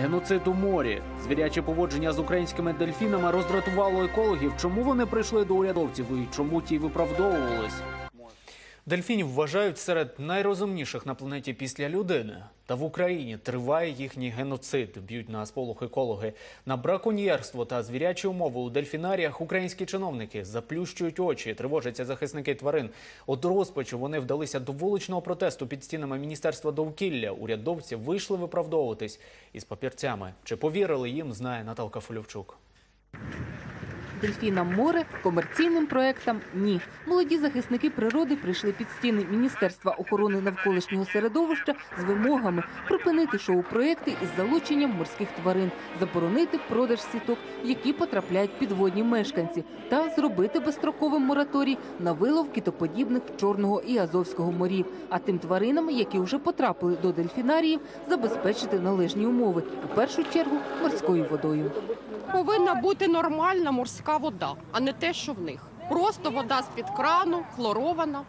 Геноцид у морі. Звіряче поводження з українськими дельфінами роздратувало екологів. Чому вони прийшли до урядовців і чому ті виправдовувались? Дельфінів вважають серед найрозумніших на планеті після людини. Та в Україні триває їхній геноцид. Б'ють на сполох екологи. На браконьєрство та звірячі умови у дельфінаріях українські чиновники заплющують очі, тривожаться захисники тварин. От розпачу вони вдалися до вуличного протесту під стінами міністерства довкілля. Урядовці вийшли виправдовуватись із папірцями. Чи повірили їм, знає Наталка Фольовчук. Дельфінам море, комерційним проектам ні. Молоді захисники природи прийшли під стіни Міністерства охорони навколишнього середовища з вимогами припинити шоу-проекти із залученням морських тварин, заборонити продаж сіток, які потрапляють підводні мешканці, та зробити безстроковим мораторій на вилов китоподібних Чорного і Азовського морів. А тим тваринам, які вже потрапили до дельфінаріїв, забезпечити належні умови, у першу чергу морською водою. Повинна бути нормальна морська вода, а не те, що в них. Просто вода з-під крану, хлорована.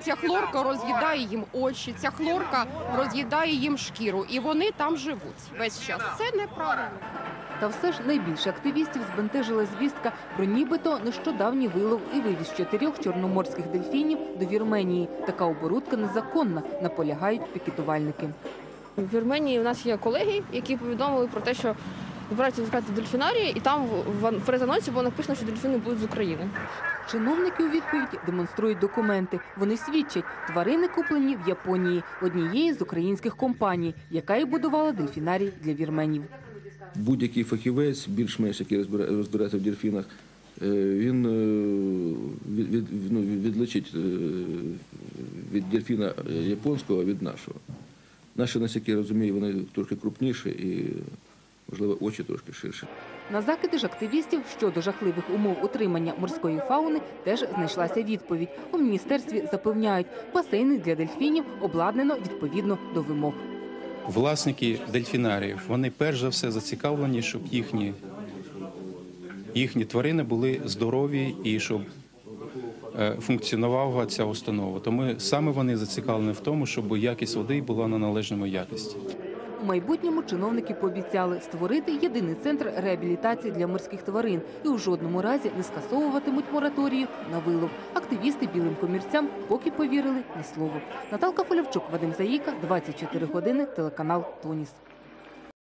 Ця хлорка роз'їдає їм очі, ця хлорка роз'їдає їм шкіру, і вони там живуть весь час. Це неправильно. Та все ж найбільше активістів збентежила звістка про нібито нещодавній вилов і вивіз чотирьох чорноморських дельфінів до Вірменії. Така оборудка незаконна, наполягають пікетувальники. В Вірменії у нас є колеги, які повідомили про те, що збираються відкрити дельфінарії, і там в перезаносі було написано, що дельфіни будуть з України. Чиновники у відповідь демонструють документи. Вони свідчать, тварини куплені в Японії однієї з українських компаній, яка і будувала дельфінарій для вірменів. будь-який фахівець, більш-менш який розбира- розбирається в дельфінах, е, він е, ну, відличить е, від дельфіна японського від нашого. Наші, наскільки я розумію, вони трохи крупніші і, можливо, очі трошки ширші. На закиди ж активістів щодо жахливих умов утримання морської фауни теж знайшлася відповідь. У міністерстві запевняють, басейни для дельфінів обладнано відповідно до вимог. Власники дельфінаріїв, вони перш за все зацікавлені, щоб їхні, їхні тварини були здорові і щоб е, функціонувала ця установа. Тому саме вони зацікавлені в тому, щоб якість води була на належному якості. У майбутньому чиновники пообіцяли створити єдиний центр реабілітації для морських тварин і у жодному разі не скасовуватимуть мораторію на вилов. Активісти білим комірцям поки повірили ні слово. Наталка Фолявчук, Вадим Заїка, 24 години, телеканал Тоніс.